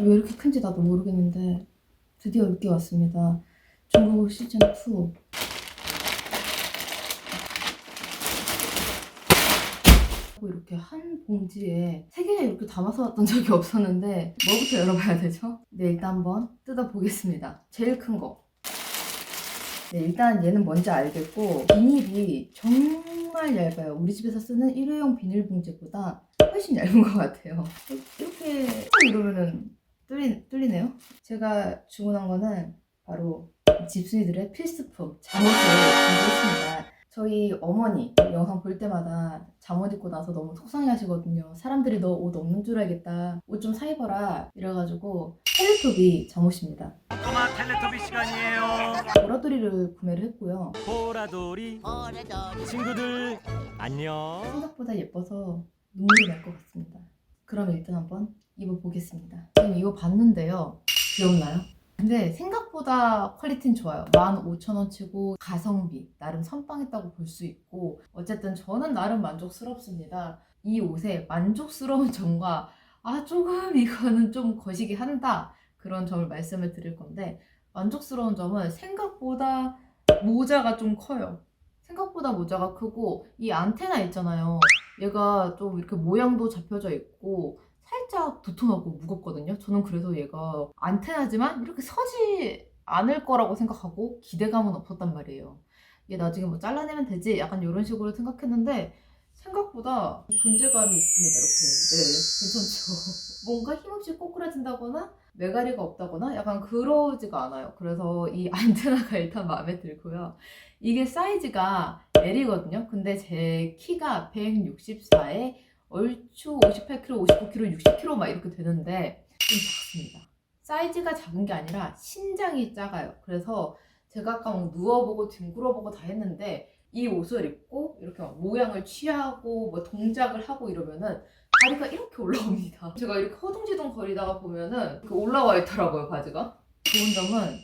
왜 이렇게 큰지 나도 모르겠는데 드디어 올게 왔습니다. 중국 시즌 2. 이렇게 한 봉지에 세 개나 이렇게 담아서 왔던 적이 없었는데 뭐부터 열어봐야 되죠? 네 일단 한번 뜯어보겠습니다. 제일 큰 거. 네 일단 얘는 뭔지 알겠고 비닐이 정말 얇아요. 우리 집에서 쓰는 일회용 비닐 봉지보다 훨씬 얇은 것 같아요. 이렇게 이러면은 뚫리, 뚫리네요. 제가 주문한 거는 바로 집순이들의 필수품 잠옷을 준비했습니다. 저희 어머니 영상 볼 때마다 잠옷 입고 나서 너무 속상해 하시거든요. 사람들이 너 옷 없는 줄 알겠다. 옷 좀 사입어라. 이래가지고 텔레토비 잠옷입니다. 꼬마 텔레토비 시간이에요. 보라돌이를 구매를 했고요. 보라돌이 친구들 안녕. 생각보다 예뻐서 눈물이 날 것 같습니다. 그럼 일단 한번 입어보겠습니다. 이거 봤는데요. 귀엽나요? 근데 생각보다 퀄리티는 좋아요. 15,000원치고 가성비, 나름 선빵했다고 볼 수 있고 어쨌든 저는 나름 만족스럽습니다. 이 옷에 만족스러운 점과 아 조금 이거는 좀 거시기 한다 그런 점을 말씀을 드릴 건데 만족스러운 점은 생각보다 모자가 좀 커요. 생각보다 모자가 크고 이 안테나 있잖아요. 얘가 좀 이렇게 모양도 잡혀져 있고 살짝 두툼하고 무겁거든요. 저는 그래서 얘가 안테나지만 이렇게 서지 않을 거라고 생각하고 기대감은 없었단 말이에요. 얘 나중에 뭐 잘라내면 되지? 약간 이런 식으로 생각했는데 생각보다 존재감이 있습니다. 이렇게. 네, 괜찮죠. 뭔가 힘없이 꼬꾸라진다거나 메가리가 없다거나 약간 그러지가 않아요. 그래서 이 안테나가 일단 마음에 들고요. 이게 사이즈가 L이거든요. 근데 제 키가 164에 얼추 58kg, 59kg, 60kg 막 이렇게 되는데 좀 작습니다. 사이즈가 작은 게 아니라 신장이 작아요. 그래서 제가 아까 막 누워보고 뒹굴어보고 다 했는데 이 옷을 입고 이렇게 막 모양을 취하고 뭐 동작을 하고 이러면은 다리가 이렇게 올라옵니다. 제가 이렇게 허둥지둥 거리다가 보면은 올라와 있더라고요, 바지가. 좋은 점은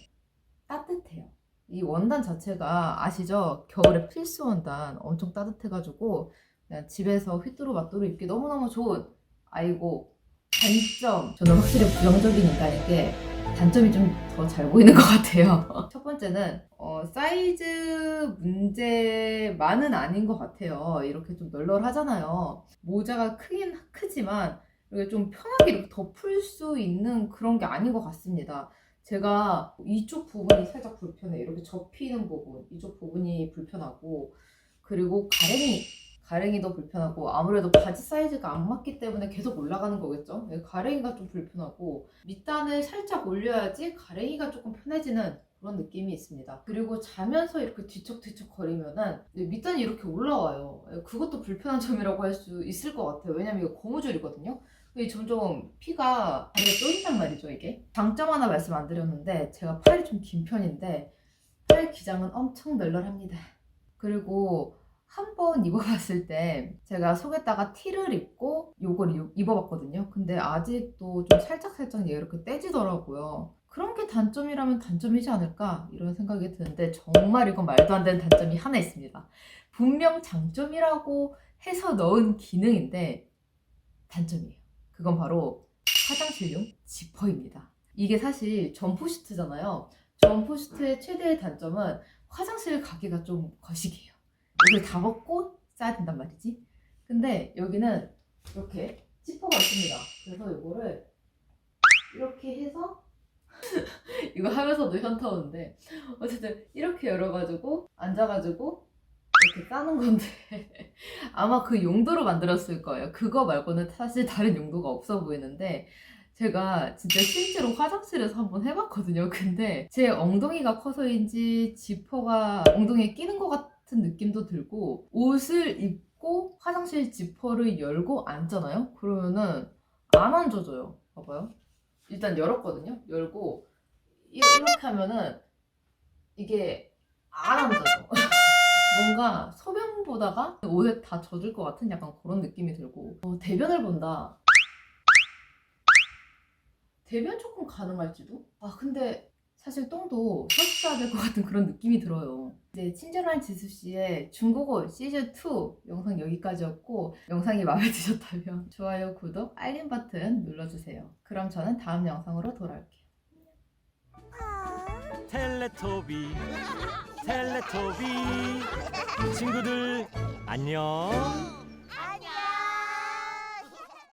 따뜻해요. 이 원단 자체가 아시죠? 겨울에 필수 원단 엄청 따뜻해가지고 집에서 휘뚜루 마뚜루 입기 너무너무 좋은 아이고 단점. 저는 확실히 부정적이니까 이게 단점이 좀 더 잘 보이는 것 같아요. 첫 번째는 어, 사이즈 문제만은 아닌 것 같아요. 이렇게 좀 널널하잖아요. 모자가 크긴 크지만 이렇게 좀 편하게 이렇게 덮을 수 있는 그런 게 아닌 것 같습니다. 제가 이쪽 부분이 살짝 불편해. 이렇게 접히는 부분 이쪽 부분이 불편하고 그리고 가랭이 가랭이도 불편하고 아무래도 바지 사이즈가 안 맞기 때문에 계속 올라가는 거겠죠. 네, 가랭이가 좀 불편하고 밑단을 살짝 올려야지 가랭이가 조금 편해지는 그런 느낌이 있습니다. 그리고 자면서 이렇게 뒤척뒤척 거리면은 네, 밑단이 이렇게 올라와요. 네, 그것도 불편한 점이라고 할 수 있을 것 같아요. 왜냐면 이거 고무줄이거든요. 이게 점점 피가 다리에 쪼인단 말이죠, 이게. 장점 하나 말씀 안 드렸는데 제가 팔이 좀 긴 편인데 팔 기장은 엄청 널널합니다. 그리고 한 번 입어봤을 때 제가 속에다가 티를 입고 요걸 입- 입어봤거든요. 근데 아직도 좀 살짝살짝 얘가 이렇게 떼지더라고요. 그런 게 단점이라면 단점이지 않을까 이런 생각이 드는데 정말 이건 말도 안 되는 단점이 하나 있습니다. 분명 장점이라고 해서 넣은 기능인데 단점이에요. 그건 바로 화장실용 지퍼입니다. 이게 사실 점프시트잖아요. 점프시트의 최대의 단점은 화장실 가기가 좀 거시기해요. 이걸 다 먹고 싸야 된단 말이지. 근데 여기는 이렇게 지퍼가 있습니다. 그래서 이거를 이렇게 해서 이거 하면서도 현타 오는데 어쨌든 이렇게 열어가지고 앉아가지고 이렇게 까는 건데 아마 그 용도로 만들었을 거예요. 그거 말고는 사실 다른 용도가 없어 보이는데 제가 진짜 실제로 화장실에서 한번 해봤거든요. 근데 제 엉덩이가 커서인지 지퍼가 엉덩이에 끼는 것 같 은 느낌도 들고 옷을 입고 화장실 지퍼를 열고 앉잖아요. 그러면은 안 앉아져요. 봐봐요. 일단 열었거든요. 열고 이- 이렇게 하면은 이게 안 앉아져. 뭔가 소변 보다가 옷에 다 젖을 것 같은 약간 그런 느낌이 들고 어, 대변을 본다. 대변 조금 가능할지도? 아 근데 사실 똥도 설치해야 될 것 같은 그런 느낌이 들어요. 이제 친절한 지수 씨의 중국어 시즌 2 영상 여기까지였고 영상이 마음에 드셨다면 좋아요, 구독, 알림 버튼 눌러주세요. 그럼 저는 다음 영상으로 돌아올게요. 텔레토비 텔레토비 친구들 안녕